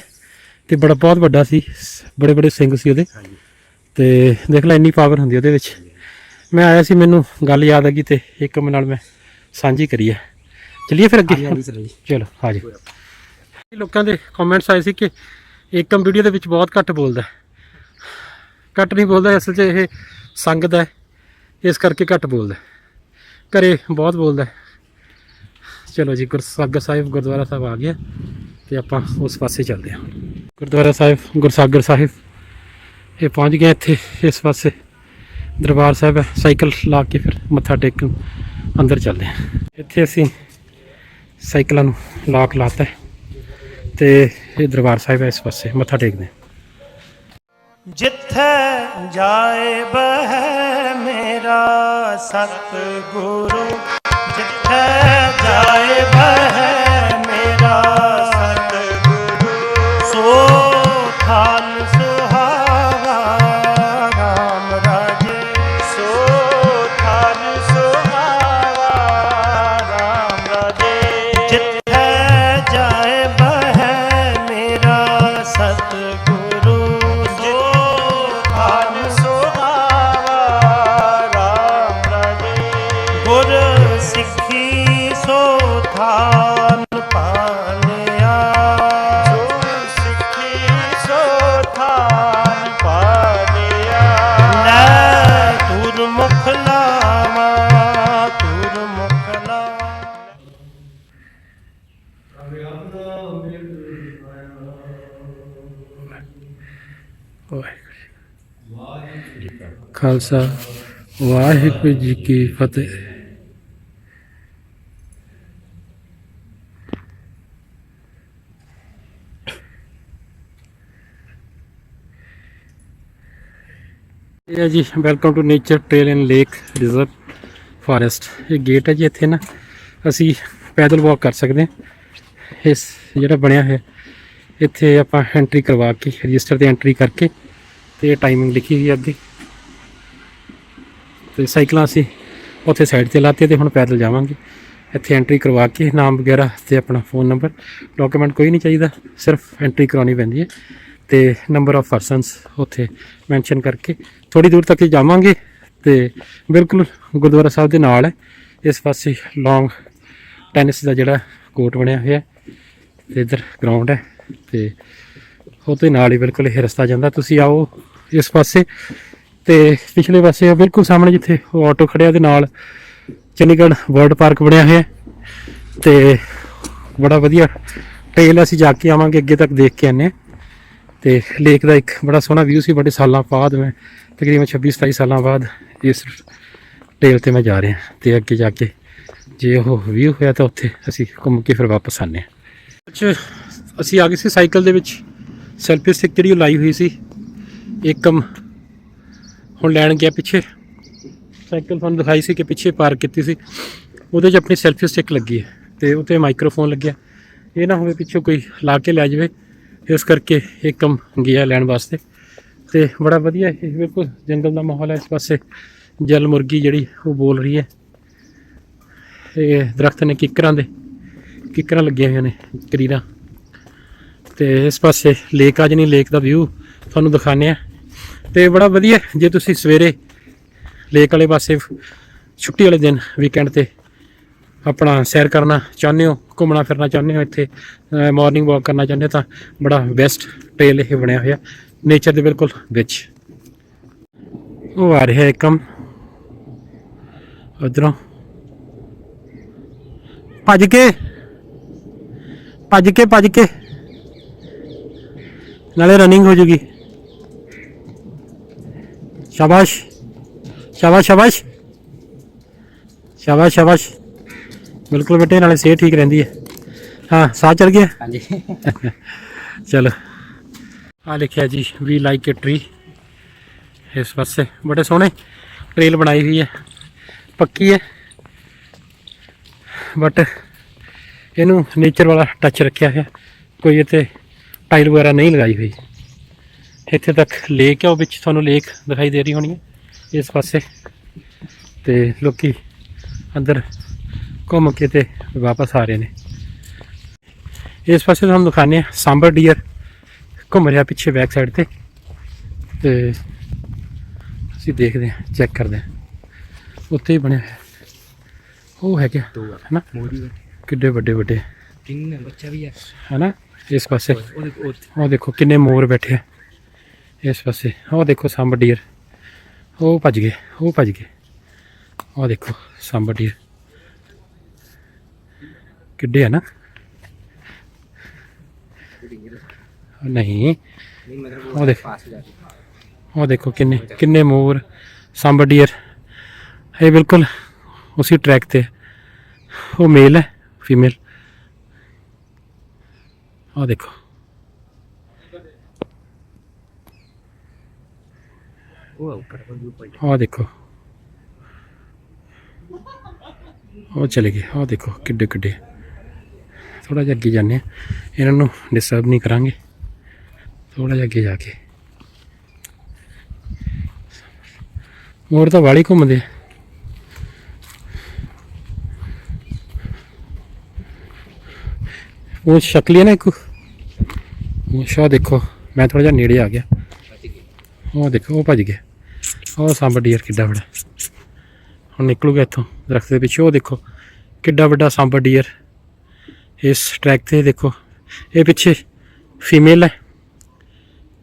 ਤੇ ਬੜਾ ਬਹੁਤ ਵੱਡਾ ਸੀ ਬੜੇ ਬੜੇ ਸਿੰਘ ਸੀ ਉਹਦੇ। ਤੇ ਦੇਖ ਲੈ ਇੰਨੀ ਪਾਵਰ ਹੁੰਦੀ ਉਹਦੇ ਵਿੱਚ। ਮੈਂ ਆਇਆ ਸੀ ਮੈਨੂੰ ਗੱਲ ਯਾਦ ਆ ਗਈ ਤੇ ਇੱਕ ਨਾਲ ਮੈਂ ਸਾਂਝੀ ਕਰੀ ਹੈ ਚਲਿਏ ਫਿਰ ਅੱਗੇ। ਚਲੋ ਆ ਜੀ ਲੋਕਾਂ ਦੇ ਕਮੈਂਟਸ ਆਏ ਸੀ ਕਿ ਏਕਮ ਵੀਡੀਓ ਦੇ ਵਿੱਚ ਬਹੁਤ ਘੱਟ ਬੋਲਦਾ। ਘੱਟ ਨਹੀਂ ਬੋਲਦਾ ਅਸਲ 'ਚ ਇਹ ਸੰਗਦਾ ਹੈ ਇਸ ਕਰਕੇ ਘੱਟ ਬੋਲਦਾ। ਘਰੇ ਬਹੁਤ ਬੋਲਦਾ। ਚਲੋ ਜੀ ਗੁਰਸਾਗਰ ਸਾਹਿਬ ਗੁਰਦੁਆਰਾ ਸਾਹਿਬ ਆ ਗਿਆ ਤੇ ਆਪਾਂ ਉਸ ਪਾਸੇ ਚੱਲਦੇ ਹਾਂ। ਗੁਰਦੁਆਰਾ ਸਾਹਿਬ ਗੁਰਸਾਗਰ ਸਾਹਿਬ, ਇਹ ਪਹੁੰਚ ਗਏ ਇੱਥੇ, ਇਸ ਪਾਸੇ। ਦਰਬਾਰ ਸਾਹਿਬ ਹੈ, ਸਾਈਕਲ ਲਾ ਕੇ ਫਿਰ ਮੱਥਾ ਟੇਕਣ ਅੰਦਰ ਚੱਲਦੇ ਹਾਂ। ਇੱਥੇ ਅਸੀਂ ਸਾਈਕਲਾਂ ਨੂੰ ਲਾਕ ਲਾਤਾ ਹੈ ਤੇ ਇਹ ਦਰਬਾਰ ਸਾਹਿਬ ਹੈ, ਇਸ ਪਾਸੇ ਮੱਥਾ ਟੇਕਦੇ ਹਾਂ। ਜਿੱਥੇ ਜਾਏ ਬਹਿ ਮੇਰਾ ਸਤਿਗੁਰੂ। ਜਿੱਥੇ ਜਾਏ ਬਹਿ खालसा, वाहिगुरु जी की फतेह। जी welcome to nature trail and lake reserve forest ये गेट है जी इतना ना, असी पैदल वॉक कर सकते हैं। ਇਸ ਜਿਹੜਾ ਬਣਿਆ ਹੋਇਆ, ਇੱਥੇ ਆਪਾਂ ਐਂਟਰੀ ਕਰਵਾ ਕੇ ਰਜਿਸਟਰ ਤੇ ਐਂਟਰੀ ਕਰਕੇ ਤੇ ਟਾਈਮਿੰਗ ਲਿਖੀ ਹੋਈ ਹੈ ਅੱਗੇ। ਤੇ ਸਾਈਕਲਾਂ ਅਸੀਂ ਉੱਥੇ ਸਾਈਡ ਤੇ ਲਾਤੇ ਤੇ ਹੁਣ ਪੈਦਲ ਜਾਵਾਂਗੇ। ਇੱਥੇ ਐਂਟਰੀ ਕਰਵਾ ਕੇ, ਨਾਮ ਵਗੈਰਾ ਤੇ ਆਪਣਾ ਫੋਨ ਨੰਬਰ ਡਾਕੂਮੈਂਟ ਕੋਈ ਨਹੀਂ ਚਾਹੀਦਾ, ਸਿਰਫ ਐਂਟਰੀ ਕਰਾਉਣੀ ਪੈਂਦੀ ਹੈ। ਤੇ ਨੰਬਰ ਆਫ ਪਰਸਨਸ ਉੱਥੇ ਮੈਂਸ਼ਨ ਕਰਕੇ ਥੋੜੀ ਦੂਰ ਤੱਕ ਜਾਵਾਂਗੇ ਤੇ ਬਿਲਕੁਲ ਗੁਰਦੁਆਰਾ ਸਾਹਿਬ ਦੇ ਨਾਲ ਹੈ। ਇਸ ਪਾਸੇ ਲੌਂਗ ਟੈਨਿਸ ਦਾ ਜਿਹੜਾ ਕੋਰਟ ਬਣਿਆ ਹੋਇਆ ਹੈ। ਤੇ ਇੱਧਰ ਗਰਾਊਂਡ ਹੈ ਤੇ ਉਹਦੇ ਨਾਲ ਹੀ ਬਿਲਕੁਲ ਇਹ ਰਸਤਾ ਜਾਂਦਾ। ਤੁਸੀਂ ਆਓ ਇਸ ਪਾਸੇ ਤੇ ਪਿਛਲੇ ਪਾਸੇ ਬਿਲਕੁਲ ਸਾਹਮਣੇ ਜਿੱਥੇ ਉਹ ਆਟੋ ਖੜਿਆ ਦੇ ਨਾਲ ਚੰਡੀਗੜ੍ਹ ਵਰਲਡ ਪਾਰਕ ਬਣਿਆ ਹੋਇਆ ਹੈ ਤੇ ਬੜਾ ਵਧੀਆ ਟ੍ਰੇਲ ਅਸੀਂ ਜਾ ਕੇ ਆਵਾਂਗੇ, ਅੱਗੇ ਤੱਕ ਦੇਖ ਕੇ ਆਨੇ ਹਾਂ। ਤੇ ਲੇਕ ਦਾ ਇੱਕ ਬੜਾ ਸੋਹਣਾ ਵਿਊ ਸੀ, ਬੜੇ ਸਾਲਾਂ ਬਾਅਦ ਮੈਂ, ਤਕਰੀਬਨ 26 27 ਸਾਲਾਂ ਬਾਅਦ ਇਸ ਟ੍ਰੇਲ ਤੇ ਮੈਂ ਜਾ ਰਿਹਾ। ਤੇ ਅੱਗੇ ਜਾ ਕੇ ਜੇ ਉਹ ਵਿਊ ਹੋਇਆ ਤਾਂ ਉੱਥੇ ਅਸੀਂ ਘੁੰਮ ਕੇ ਫਿਰ ਵਾਪਸ ਆਨੇ ਹਾਂ। ਅੱਛਾ, ਅਸੀਂ ਆ ਗਏ ਸੀ ਸਾਈਕਲ ਦੇ ਵਿੱਚ। ਸੈਲਫੀ ਸਟਿਕ ਜਿਹੜੀ ਉਹ ਲਾਈ ਹੋਈ ਸੀ। ਇੱਕਮ ਹੁਣ ਲੈਣ ਗਿਆ ਪਿੱਛੇ। ਸਾਈਕਲ ਤੁਹਾਨੂੰ ਦਿਖਾਈ ਸੀ ਕਿ ਪਿੱਛੇ ਪਾਰਕ ਕੀਤੀ ਸੀ। ਉਹਦੇ 'ਚ ਆਪਣੀ ਸੈਲਫੀ ਸਟਿਕ ਲੱਗੀ ਹੈ ਤੇ ਉੱਤੇ ਮਾਈਕ੍ਰੋਫੋਨ ਲੱਗਿਆ। ਇਹ ਨਾ ਹੋਵੇ ਪਿੱਛੋਂ ਕੋਈ ਲਾ ਕੇ ਲੈ ਜਾਵੇ। ਇਸ ਕਰਕੇ ਇਹ ਕੰਮ ਗਿਆ ਲੈਣ ਵਾਸਤੇ। ਤੇ ਬੜਾ ਵਧੀਆ ਇਹ ਬਿਲਕੁਲ ਜੰਗਲ ਦਾ ਮਾਹੌਲ ਹੈ। ਇਸ ਪਾਸੇ ਜਲ ਮੁਰਗੀ ਜਿਹੜੀ ਉਹ ਬੋਲ ਰਹੀ ਹੈ। ਇਹ ਦਰਖਤ ਨੇ ਕਿੱਕਰਾਂ ਦੇ। ਕਿੱਕਰਾਂ ਲੱਗੀਆਂ ਹੋਈਆਂ ਨੇ ਕਰੀਰਾਂ। ਤੇ ਇਸ ਪਾਸੇ ਲੇਕ ਆ ਨਹੀਂ ਲੇਕ ਦਾ ਵਿਊ ਤੁਹਾਨੂੰ ਦਿਖਾਣੇ ਆ ਤੇ ਬੜਾ ਵਧੀਆ ਜੇ ਤੁਸੀਂ ਸਵੇਰੇ ਲੇਕ ਵਾਲੇ ਪਾਸੇ ਛੁੱਟੀ ਵਾਲੇ ਦਿਨ ਵੀਕਐਂਡ ਤੇ ਆਪਣਾ ਸੈਰ ਕਰਨਾ ਚਾਹੁੰਦੇ ਹੋ, ਘੁੰਮਣਾ ਫਿਰਨਾ ਚਾਹੁੰਦੇ ਹੋ, ਇੱਥੇ ਮਾਰਨਿੰਗ ਵਾਕ ਕਰਨਾ ਚਾਹੁੰਦੇ ਹੋ ਤਾਂ ਬੜਾ ਬੈਸਟ ਟ੍ਰੇਲ ਇਹ ਬਣਿਆ ਹੋਇਆ ਨੇਚਰ ਦੇ ਬਿਲਕੁਲ ਵਿੱਚ। ਉਹ ਆ ਰਿਹਾ ਇੱਕਮ ਉਧਰੋਂ ਭੱਜ ਕੇ ਭੱਜ ਕੇ ਭੱਜ ਕੇ। ਨਾਲੇ ਰਨਿੰਗ ਹੋ ਜੂਗੀ। ਸ਼ਾਬਾਸ਼। ਸ਼ਾਬਾਸ਼ ਸ਼ਾਬਾਸ਼। ਸ਼ਾਬਾਸ਼ ਸ਼ਾਬਾਸ਼। ਬਿਲਕੁਲ ਬੇਟੇ ਨਾਲੇ ਸਿਹਤ ਠੀਕ ਰਹਿੰਦੀ ਹੈ। ਹਾਂ ਸਾਹ ਚੜ ਗਿਆ? ਹਾਂਜੀ। ਚਲੋ। ਆ ਲਿਖਿਆ ਜੀ ਵੀ ਲਾਈਕ ਅ ਟਰੀ ਇਸ ਪਾਸੇ ਬੜੇ ਸੋਹਣੇ ਟ੍ਰੇਲ ਬਣਾਈ ਹੋਈ ਹੈ। ਪੱਕੀ ਹੈ। ਬਟ ਇਹਨੂੰ ਨੇਚਰ ਵਾਲਾ ਟੱਚ ਰੱਖਿਆ ਹੈ ਕੋਈ ਇੱਥੇ ਟਾਈਲ ਵਗੈਰਾ ਨਹੀਂ ਲਗਾਈ ਹੋਈ। ਇੱਥੇ ਤੱਕ ਲੇਕ ਹੈ ਉਹ ਵਿੱਚ ਤੁਹਾਨੂੰ ਲੇਕ ਦਿਖਾਈ ਦੇ ਰਹੀ ਹੋਣੀ ਹੈ ਇਸ ਪਾਸੇ। ਤੇ ਲੋਕੀ ਅੰਦਰ ਘੁੰਮ ਕੇ ਤੇ ਵਾਪਸ ਆ ਰਹੇ ਨੇ। ਇਸ ਪਾਸੇ ਤੁਹਾਨੂੰ ਦਿਖਾਉਂਦੇ ਆ ਸਾਂਬਰ ਡੀਅਰ ਘੁੰਮ ਰਿਹਾ ਪਿੱਛੇ ਬੈਕ ਸਾਈਡ ਤੇ। ਤੇ ਅਸੀਂ ਦੇਖਦੇ ਹਾਂ ਚੈੱਕ ਕਰਦੇ ਹਾਂ। ਉੱਤੇ ਹੀ ਬਣਿਆ ਹੈ ਉਹ ਹੈਗਾ ਦੋ ਹੈਨਾ? ਮੋਰੀ ਕਿੱਡੇ ਵੱਡੇ ਵੱਡੇ। ਤਿੰਨ ਬੱਚਾ ਵੀ ਹੈ ਹੈਨਾ? ਇਸ ਪਾਸੇ। ਉਹਦੇ ਉਹ ਉਹ ਦੇਖੋ ਕਿੰਨੇ ਮੋਰ ਬੈਠੇ ਆ। ਇਸ ਪਾਸੇ। ਉਹ ਦੇਖੋ ਸਾਂਬਰ ਡੀਅਰ। ਉਹ ਭੱਜ ਗਏ ਉਹ ਭੱਜ ਗਏ। ਉਹ ਦੇਖੋ ਸਾਂਬਰ ਡੀਅਰ। ਕਿੱਡੇ ਆ ਨਾ। ਨਹੀਂ। ਨਹੀਂ ਮਤਲਬ ਉਹ ਦੇਖ। ਪਾਸ ਜਾ ਕੇ ਉਹ ਦੇਖੋ ਕਿੰਨੇ ਕਿੰਨੇ ਮੋਰ। ਸਾਂਬਰ ਡੀਅਰ। ਇਹ ਬਿਲਕੁਲ ਉਸੇ ਟਰੈਕ ਤੇ। ਹੈ। ਉਹ ਮੇਲ ਹੈ। ਫੀਮੇਲ ਉਹ ਦੇਖੋ ਉਹ ਉੱਪਰ ਵਿਊ ਪੁਆਇੰਟ ਉਹ ਦੇਖੋ ਉਹ ਚਲੇ ਗਏ ਉਹ ਦੇਖੋ ਕਿੱਡੇ ਕਿੱਡੇ ਥੋੜਾ ਜਿਹਾ ਅੱਗੇ ਜਾਂਦੇ ਹਾਂ ਇਹਨਾਂ ਨੂੰ ਡਿਸਟਰਬ ਨਹੀਂ ਕਰਾਂਗੇ ਥੋੜਾ ਜਿਹਾ ਅੱਗੇ ਜਾ ਕੇ ਮੋਰ ਤਾਂ ਵਾਲੀ ਘੁੰਮਦੇ ਆ। ਉਹ ਸ਼ਕਲੀ ਹੈ ਨਾ ਇੱਕ। ਉਹ ਸ਼ਾ ਦੇਖੋ, ਮੈਂ ਥੋੜਾ ਜਿਹਾ ਨੇੜੇ ਆ ਗਿਆ। ਉਹ ਦੇਖੋ, ਉਹ ਭੱਜ ਗਿਆ। ਉਹ ਸਾਂਬਰ ਡੀਅਰ ਕਿੱਡਾ ਵੱਡਾ। ਹੁਣ ਨਿਕਲੂਗਾ ਇੱਥੋਂ ਦਰਖਤ ਦੇ ਪਿੱਛੇ। ਉਹ ਦੇਖੋ, ਕਿੱਡਾ ਵੱਡਾ ਸਾਂਬਰ ਡੀਅਰ ਇਸ ਟਰੈਕ ਤੇ ਦੇਖੋ, ਇਹ ਪਿੱਛੇ ਫੀਮੇਲ ਹੈ।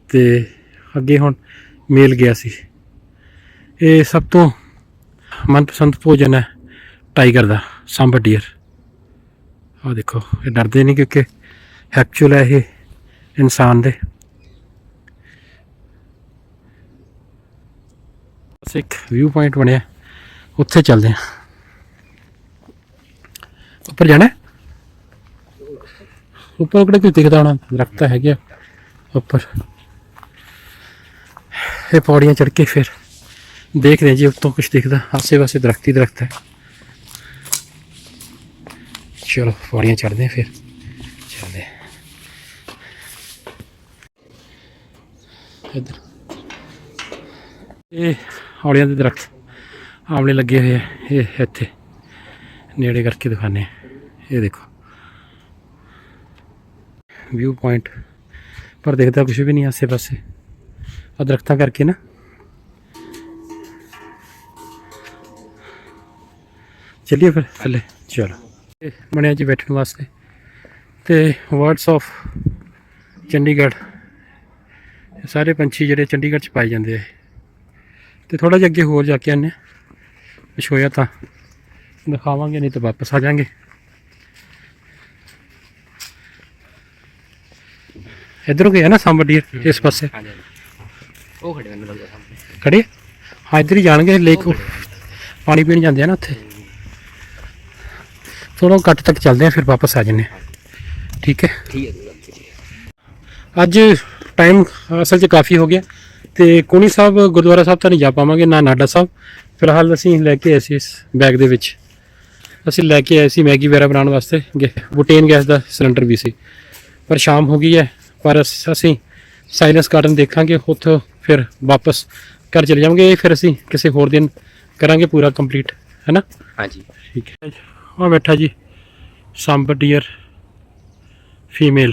ਤੇ ਅੱਗੇ ਹੁਣ ਮੇਲ ਗਿਆ ਸੀ। ਇਹ ਸਭ ਤੋਂ ਮਨਪਸੰਦ ਭੋਜਨ ਹੈ ਟਾਈਗਰ ਦਾ ਸਾਂਬਰ ਡੀਅਰ ਆਹ ਦੇਖੋ, ਇਹ ਡਰਦੇ ਨਹੀਂ ਕਿਉਂਕਿ ਐਕਚੁਅਲ ਹੈ ਇਹ ਇਨਸਾਨ ਦੇ। ਇੱਕ ਵਿਊ ਪੁਆਇੰਟ ਬਣਿਆ, ਉੱਥੇ ਚੱਲਦੇ ਹਾਂ। ਉੱਪਰ ਜਾਣਾ? ਉੱਪਰ ਕਿਹੜਾ ਕੋਈ ਦਿਖਦਾ ਹੋਣਾ? ਦਰਖਤ ਤਾਂ ਹੈਗੇ ਉੱਪਰ। ਇਹ ਪੌੜੀਆਂ ਚੜ ਕੇ ਫਿਰ ਦੇਖਦੇ ਜੀ, ਉੱਤੋਂ ਕੁਝ ਦਿਖਦਾ ਆਸੇ ਪਾਸੇ ਦਰਖਤ ਹੀ ਦਰਖਤ ਹੈ। ਚਲੋ ਪੌੜੀਆਂ ਚੜਦੇ ਫਿਰ ਚੱਲਦੇ ਹਾਂ। ਇੱਧਰ ਇਹ ਹੌਲੀਆਂ ਦੇ ਦਰਖਤ ਆਮਲੇ ਲੱਗੇ ਹੋਏ ਆ ਇਹ ਇੱਥੇ ਨੇੜੇ ਕਰਕੇ ਦਿਖਾਣੇ ਇਹ ਦੇਖੋ ਵਿਊ ਪੁਆਇੰਟ ਪਰ ਦੇਖਦਾ ਕੁਝ ਵੀ ਨਹੀਂ ਆਸੇ ਪਾਸੇ ਆ ਦਰਖਤਾਂ ਕਰਕੇ ਨਾ ਚੱਲੀਏ ਫਿਰ ਥੱਲੇ ਚਲੋ ਬਣਿਆ ਜੀ ਬੈਠਣ ਵਾਸਤੇ। ਤੇ ਵਰਡਸ ਆਫ ਚੰਡੀਗੜ੍ਹ। ਸਾਰੇ ਪੰਛੀ ਜਿਹੜੇ ਚੰਡੀਗੜ੍ਹ ਚ ਪਾਏ ਜਾਂਦੇ ਆ ਤੇ ਥੋੜਾ ਜਿਹਾ ਅੱਗੇ ਹੋਰ ਜਾ ਕੇ ਆਨੇ ਕੁਛ ਹੋਇਆ ਤਾਂ ਦਿਖਾਵਾਂਗੇ ਨਹੀਂ ਤਾਂ ਵਾਪਸ ਆ ਜਾਾਂਗੇ। ਇਧਰੋਂ ਗਿਆ ਨਾ ਸੰਬਡੀਰ ਇਸ ਪਾਸੇ। ਉਹ ਖੜੇ ਮੈਨੂੰ ਲੱਗਦਾ ਸਾਹਮਣੇ। ਖੜੇ? ਹਾਂ ਇੱਧਰ ਹੀ ਜਾਣਗੇ ਲੇਕ ਪਾਣੀ ਪੀਣ ਜਾਂਦੇ ਆ ਨਾ ਉੱਥੇ। ਥੋੜਾ ਘੱਟ ਤੱਕ ਚੱਲਦੇ ਆ ਫਿਰ ਵਾਪਸ ਆ ਜੰਨੇ ਠੀਕ ਹੈ ਠੀਕ ਹੈ? ਅੱਜ ਟਾਈਮ ਅਸਲ 'ਚ ਕਾਫੀ ਹੋ ਗਿਆ ਤੇ ਕੋਣੀ ਸਾਹਿਬ ਗੁਰਦੁਆਰਾ ਸਾਹਿਬ ਤਾਂ ਨਹੀਂ ਜਾ ਪਾਵਾਂਗੇ ਨਾ ਨਾਡਾ ਸਾਹਿਬ। ਫਿਲਹਾਲ ਅਸੀਂ ਲੈ ਕੇ ਆਏ ਸੀ ਇਸ ਬੈਗ ਦੇ ਵਿੱਚ। ਅਸੀਂ ਲੈ ਕੇ ਆਏ ਸੀ ਮੈਗੀ ਵਗੈਰਾ ਬਣਾਉਣ ਵਾਸਤੇ ਗੇ- ਬੁਟੇਨ ਗੈਸ ਦਾ ਸਿਲੰਡਰ ਵੀ ਸੀ। ਪਰ ਸ਼ਾਮ ਹੋ ਗਈ ਹੈ ਪਰ ਅਸ- ਸਾਇਲੈਂਸ ਗਾਰਡਨ ਦੇਖਾਂਗੇ ਉੱਥੋਂ ਫਿਰ ਵਾਪਸ ਘਰ ਚਲੇ ਜਾਵਾਂਗੇ ਫਿਰ ਅਸੀਂ ਕਿਸੇ ਹੋਰ ਦਿਨ ਕਰਾਂਗੇ ਪੂਰਾ ਕੰਪਲੀਟ ਹੈ ਨਾ? ਹਾਂਜੀ। ਠੀਕ ਹੈ। ਆ ਬੈਠਾ ਜੀ, ਸਾਂਬਰ ਡੀਅਰ ਫੀਮੇਲ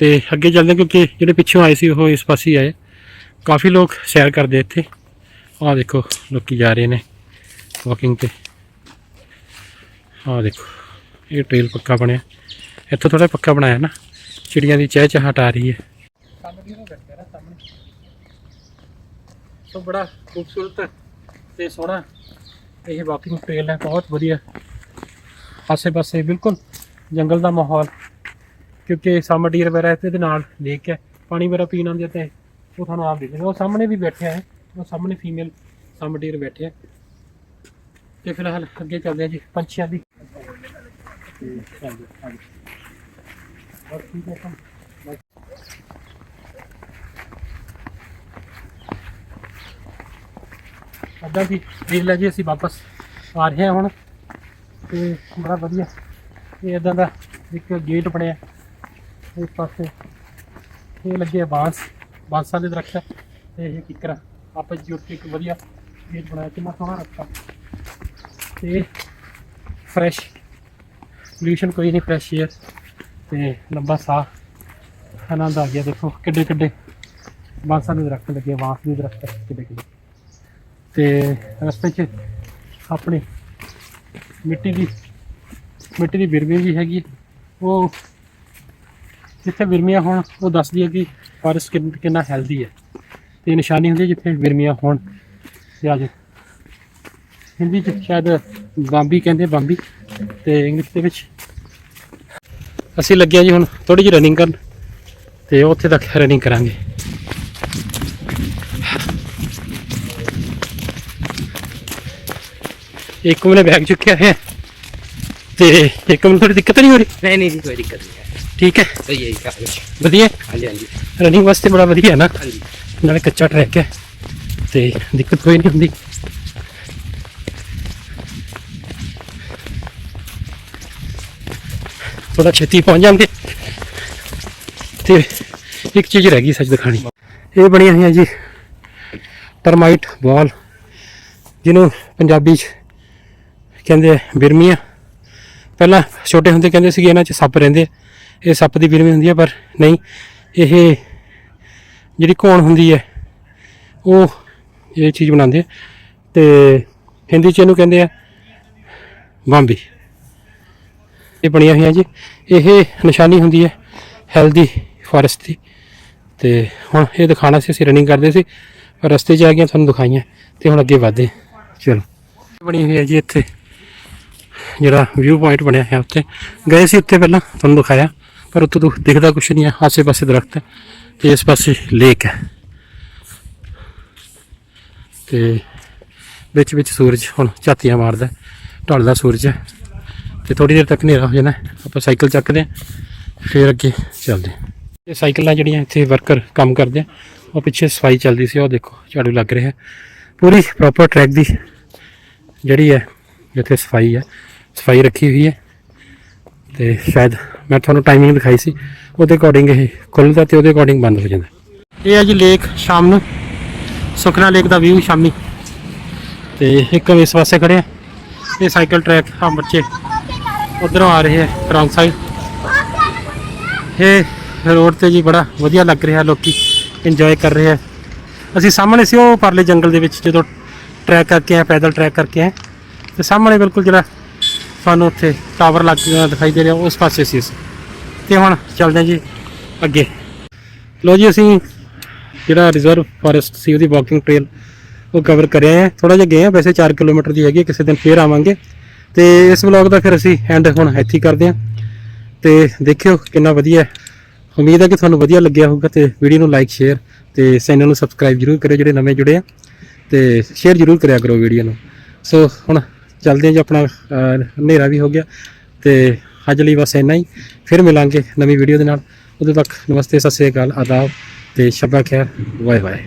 ਤੇ ਅੱਗੇ ਚੱਲਦੇ ਕਿਉਂਕਿ ਜਿਹੜੇ ਪਿੱਛੋਂ ਆਏ ਸੀ, ਉਹ ਇਸ ਪਾਸੇ ਹੀ ਆਏ। ਕਾਫੀ ਲੋਕ ਸੈਰ ਕਰਦੇ ਇੱਥੇ। ਆਹ ਦੇਖੋ, ਲੋਕੀ ਜਾ ਰਹੇ ਨੇ ਵਾਕਿੰਗ ਤੇ। ਆਹ ਦੇਖੋ, ਇਹ ਟ੍ਰੇਲ ਪੱਕਾ ਬਣਿਆ। ਇੱਥੋਂ ਥੋੜਾ ਪੱਕਾ ਬਣਾਇਆ ਨਾ। ਚਿੜੀਆਂ ਦੀ ਚਹਿਚਹਾਟ ਆ ਰਹੀ ਹੈ। ਸੋ ਬੜਾ ਖੂਬਸੂਰਤ ਤੇ ਸੋਹਣਾ ਇਹ ਵਾਕਿੰਗ ਟ੍ਰੇਲ ਹੈ ਬਹੁਤ ਵਧੀਆ। ਆਸੇ ਪਾਸੇ ਬਿਲਕੁਲ ਜੰਗਲ ਦਾ ਮਾਹੌਲ ਕਿਉਂਕਿ ਸਾਹਮਣੇ ਡੀਰ ਵਗੈਰਾ ਇੱਥੇ ਦੇ ਨਾਲ ਲੇਕ ਹੈ ਪਾਣੀ ਵਗੈਰਾ ਪੀਣ ਆਉਂਦੇ ਆ ਤੇ ਉਹ ਤੁਹਾਨੂੰ ਆਪ ਦਿਖਦੇ ਉਹ ਸਾਹਮਣੇ ਵੀ ਬੈਠੇ ਹੈ ਉਹ ਸਾਹਮਣੇ ਫੀਮੇਲ ਸਾਹਮਣੇ ਡੀਰ ਬੈਠੇ ਆ। ਤੇ ਫਿਲਹਾਲ ਅੱਗੇ ਚੱਲਦੇ ਆ ਜੀ ਪੰਛੀਆਂ ਦੀ। ਤੇ ਚੱਲਦੇ ਹਾਂ ਅੱਗੇ। ਬਸ ਠੀਕ ਹੈ ਤਾਂ ਦੀ ਦੇਖ ਲੈ ਜੀ ਅਸੀਂ ਵਾਪਸ ਆ ਰਹੇ ਹਾਂ ਹੁਣ। ਤੇ ਬੜਾ ਵਧੀਆ। ਇਹ ਇਦਾਂ ਦਾ ਇੱਕ ਗੇਟ ਬਣਿਆ। ਇਸ ਪਾਸੇ ਇਹ ਲੱਗੇ ਬਾਂਸ। ਬਾਂਸਾਂ ਦੇ ਦਰਖਤ ਹੈ ਤੇ ਇਹ ਕਿਕਰਾਂ ਆਪਸ ਜੁੜ ਕੇ ਇੱਕ ਵਧੀਆ ਗੇਟ ਬਣਾਇਆ ਕਿੰਨਾ ਸੋਹਣਾ ਰੱਖਾ ਤੇ ਫਰੈਸ਼ ਪੋਲੂਸ਼ਨ ਕੋਈ ਨਹੀਂ ਫਰੈਸ਼ ਏਅਰ ਤੇ ਲੰਬਾ ਸਾਹ। ਆਨੰਦ ਆ ਗਿਆ, ਦੇਖੋ। ਕਿੱਡੇ ਕਿੱਡੇ ਬਾਂਸਾਂ ਦੇ ਦਰਖਤ ਲੱਗੇ ਬਾਂਸ ਦੇ ਦਰਖਤ ਕਿੱਡੇ ਕਿੱਡੇ ਤੇ ਰਸਤੇ 'ਚ ਆਪਣੀ ਮਿੱਟੀ ਦੀ ਮਿੱਟੀ ਦੀ ਬਿਰਮੀ ਵੀ ਹੈਗੀ। ਉਹ ਜਿੱਥੇ ਬਿਰਮੀਆਂ ਹੋਣ, ਉਹ ਦੱਸਦੀ ਹੈ ਕਿ ਫਾਰੈਸਟ ਕਿੰਨਾ ਹੈਲਦੀ ਹੈ। ਤੇ ਨਿਸ਼ਾਨੀ ਹੁੰਦੀ ਹੈ ਜਿੱਥੇ ਬਿਰਮੀਆਂ ਹੋਣ। ਤੇ ਆ ਹਿੰਦੀ 'ਚ ਸ਼ਾਇਦ ਬਾਂਬੀ ਕਹਿੰਦੇ ਬਾਂਬੀ। ਤੇ ਇੰਗਲਿਸ਼ ਦੇ ਵਿੱਚ ਅਸੀਂ ਲੱਗਿਆ ਜੀ ਹੁਣ ਥੋੜੀ ਜਿਹੀ ਰਨਿੰਗ ਕਰਨ। ਤੇ ਉੱਥੇ ਤੱਕ ਰਨਿੰਗ ਕਰਾਂਗੇ। ਇੱਕ ਮੈਨੇ ਬੈਗ ਚੁੱਕਿਆ ਹੈ ਤੇ ਇੱਕ ਮੈਨੂੰ ਥੋੜੀ ਦਿੱਕਤ ਨਹੀਂ ਹੋ ਰਹੀ? ਨਹੀਂ ਨਹੀਂ ਜੀ ਕੋਈ ਦਿੱਕਤ ਨਹੀਂ ਹੈ। ਠੀਕ ਹੈ। ਸਹੀ ਹੈ ਜੀ ਕਾਫੀ ਵਧੀਆ। ਹਾਂਜੀ ਹਾਂਜੀ। ਰਨਿੰਗ ਵਾਸਤੇ ਬੜਾ ਵਧੀਆ ਹੈ ਨਾ। ਹਾਂਜੀ। ਨਾਲੇ ਕੱਚਾ ਟਰੈਕ ਹੈ। ਤੇ ਦਿੱਕਤ ਕੋਈ ਨਹੀਂ ਹੁੰਦੀ। ਥੋੜਾ ਛੇਤੀ ਪਹੁੰਚ ਜਾਂਦੇ ਤੇ ਇੱਕ ਚੀਜ਼ ਰਹਿ ਗਈ ਸੱਚ ਦਿਖਾਣੀ ਇਹ ਬਣੀਆਂ ਹੋਈਆਂ ਜੀ ਟਰਮਾਈਟ ਬਾਲ ਜਿਹਨੂੰ ਪੰਜਾਬੀ ਚ ਕਹਿੰਦੇ ਆ। ਬਿਰਮੀਆਂ ਪਹਿਲਾਂ ਛੋਟੇ ਹੁੰਦੇ ਕਹਿੰਦੇ ਸੀਗੇ ਇਹਨਾਂ 'ਚ ਸੱਪ ਰਹਿੰਦੇ ਆ। ਇਹ ਸੱਪ ਦੀ ਬਿਰਮੀ ਹੁੰਦੀ ਹੈ ਪਰ ਨਹੀਂ ਇਹ ਜਿਹੜੀ ਕੋਣ ਹੁੰਦੀ ਹੈ ਉਹ ਇਹ ਚੀਜ਼ ਬਣਾਉਂਦੇ ਆ। ਤੇ ਹਿੰਦੀ ਚ ਇਹਨੂੰ ਕਹਿੰਦੇ ਆ ਬੰਬੀ ਇਹ ਬਣੀਆਂ ਹੋਈਆਂ ਜੀ। ਇਹ ਨਿਸ਼ਾਨੀ ਹੁੰਦੀ ਹੈ ਹੈਲਦੀ ਫੋਰੈਸਟ ਦੀ। ਤੇ ਹੁਣ ਇਹ ਦਿਖਾਣਾ ਸੀ ਅਸੀਂ ਰਨਿੰਗ ਕਰਦੇ ਸੀ। ਪਰ ਰਸਤੇ 'ਚ ਆ ਗਈਆਂ ਤੁਹਾਨੂੰ ਦਿਖਾਈਆਂ ਤੇ ਹੁਣ ਅੱਗੇ ਵਧਦੇ। ਚਲੋ। ਬਣੀ ਹੋਈ ਹੈ ਜੀ ਇੱਥੇ। ਜਿਹੜਾ ਵਿਊ ਪੁਆਇੰਟ ਬਣਿਆ ਹੈ ਉੱਥੇ। ਗਏ ਸੀ ਉੱਥੇ ਪਹਿਲਾਂ, ਤੁਹਾਨੂੰ ਦਿਖਾਇਆ, ਪਰ ਉੱਥੇ ਤੋਂ ਦਿਖਦਾ ਕੁਛ ਨਹੀਂ ਹੈ। ਆਸੇ ਪਾਸੇ ਦਰਖਤ ਹੈ ਤੇ ਇਸ ਪਾਸੇ ਲੇਕ ਹੈ। ਤੇ ਵਿੱਚ ਵਿੱਚ ਸੂਰਜ ਹੁਣ ਝਾਤੀਆਂ ਮਾਰਦਾ ਢਲਦਾ ਸੂਰਜ ਹੈ। ਤੇ ਥੋੜੀ ਦੇਰ ਤੱਕ ਹਨੇਰਾ ਹੋ ਜਾਣਾ ਆਪਾਂ ਸਾਈਕਲ ਚੱਕਦੇ ਹਾਂ, ਫਿਰ ਅੱਗੇ ਚੱਲਦੇ ਹਾਂ। ਇਹ ਸਾਈਕਲਾਂ ਜਿਹੜੀਆਂ ਇੱਥੇ ਵਰਕਰ ਕੰਮ ਕਰਦੇ ਆ, ਉਹ ਪਿੱਛੇ ਸਫ਼ਾਈ ਚੱਲਦੀ ਸੀ, ਉਹ ਦੇਖੋ, ਝਾੜੂ ਲੱਗ ਰਿਹਾ ਪੂਰੀ ਪ੍ਰੋਪਰ ਟਰੈਕ ਦੀ ਜਿਹੜੀ ਹੈ, ਇੱਥੇ ਸਫ਼ਾਈ ਹੈ। ਸਫ਼ਾਈ ਰੱਖੀ ਹੋਈ ਹੈ ਤੇ ਸ਼ਾਇਦ ਮੈਂ ਤੁਹਾਨੂੰ ਟਾਈਮਿੰਗ ਦਿਖਾਈ ਸੀ, ਉਹਦੇ ਅਕੋਰਡਿੰਗ ਇਹ ਖੁੱਲਦਾ ਤੇ ਉਹਦੇ ਅਕੋਰਡਿੰਗ ਬੰਦ ਹੋ ਜਾਂਦਾ। ਇਹ ਹੈ ਜੀ ਲੇਕ ਸ਼ਾਮ ਨੂੰ, ਸੁਖਨਾ ਲੇਕ ਦਾ ਵਿਊ ਸ਼ਾਮੀ। ਤੇ ਇੱਕ ਇਸ ਪਾਸੇ ਖੜੇ ਆ, ਇਹ ਸਾਈਕਲ ਟਰੈਕ ਆ ਬੱਚੇ। ਉਧਰੋਂ ਆ ਰਹੇ ਆ ਰੌਂਗ ਸਾਈਡ ਇਹ ਰੋਡ ਤੇ ਜੀ ਬੜਾ ਵਧੀਆ ਲੱਗ ਰਿਹਾ, ਲੋਕੀ ਇੰਜੋਏ ਕਰ ਰਹੇ ਆ। ਅਸੀਂ ਸਾਹਮਣੇ ਸੀ ਉਹ ਪਰਲੇ ਜੰਗਲ ਦੇ ਵਿੱਚ, ਜਦੋਂ ਟਰੈਕ ਕਰਕੇ ਆ ਪੈਦਲ ਟਰੈਕ ਕਰਕੇ ਆ ਤੇ ਸਾਹਮਣੇ ਬਿਲਕੁਲ ਜਿਹੜਾ ਸਾਨੂੰ ਉੱਥੇ ਟਾਵਰ ਲੱਗ ਦਿਖਾਈ ਦੇ ਰਿਹਾ, ਉਸ ਪਾਸੇ ਸੀ ਅਸੀਂ। ਤੇ ਹੁਣ ਚੱਲਦੇ ਹਾਂ ਜੀ ਅੱਗੇ। ਲੋ ਜੀ ਅਸੀਂ ਜਿਹੜਾ ਰਿਜ਼ਰਵ ਫੋਰੈਸਟ ਸੀ, ਉਹਦੀ ਵਾਕਿੰਗ ਟ੍ਰੇਲ ਉਹ ਕਵਰ ਕਰਿਆ ਹੈ। ਥੋੜਾ ਜਿਹਾ ਗਏ ਆ ਵੈਸੇ 4 ਕਿਲੋਮੀਟਰ ਦੀ ਹੈਗੀ, ਕਿਸੇ ਦਿਨ ਫੇਰ ਆਵਾਂਗੇ। ਤੇ ਇਸ ਵਲੌਗ ਦਾ ਫਿਰ ਅਸੀਂ ਐਂਡ ਹੁਣ ਇੱਥੇ ਕਰਦੇ ਹਾਂ। ਤੇ ਦੇਖਿਓ ਕਿੰਨਾ ਵਧੀਆ ਉਮੀਦ ਹੈ ਕਿ ਤੁਹਾਨੂੰ ਵਧੀਆ ਲੱਗਿਆ ਹੋਊਗਾ ਤੇ ਵੀਡੀਓ ਨੂੰ ਲਾਈਕ ਸ਼ੇਅਰ ਤੇ ਚੈਨਲ ਨੂੰ ਸਬਸਕ੍ਰਾਈਬ ਜਰੂਰ ਕਰਿਓ ਜਿਹੜੇ ਨਵੇਂ ਜੁੜੇ ਆ। ਤੇ ਸ਼ੇਅਰ ਜਰੂਰ ਕਰਿਆ ਕਰੋ ਵੀਡੀਓ ਨੂੰ। ਸੋ ਹੁਣ ਚੱਲਦੇ ਹਾਂ ਜੀ ਆਪਣਾ ਹਨੇਰਾ ਵੀ ਹੋ ਗਿਆ ਤੇ ਅੱਜ ਲਈ ਬਸ ਇੰਨਾ ਹੀ। ਫਿਰ ਮਿਲਾਂਗੇ ਨਵੀਂ ਵੀਡੀਓ ਦੇ ਨਾਲ। ਉਦੋਂ ਤੱਕ ਨਮਸਤੇ, ਸਤਿ ਸ੍ਰੀ ਅਕਾਲ, ਆਦਾਬ ਤੇ ਸ਼ਬਾ ਖੈਰ। Bye bye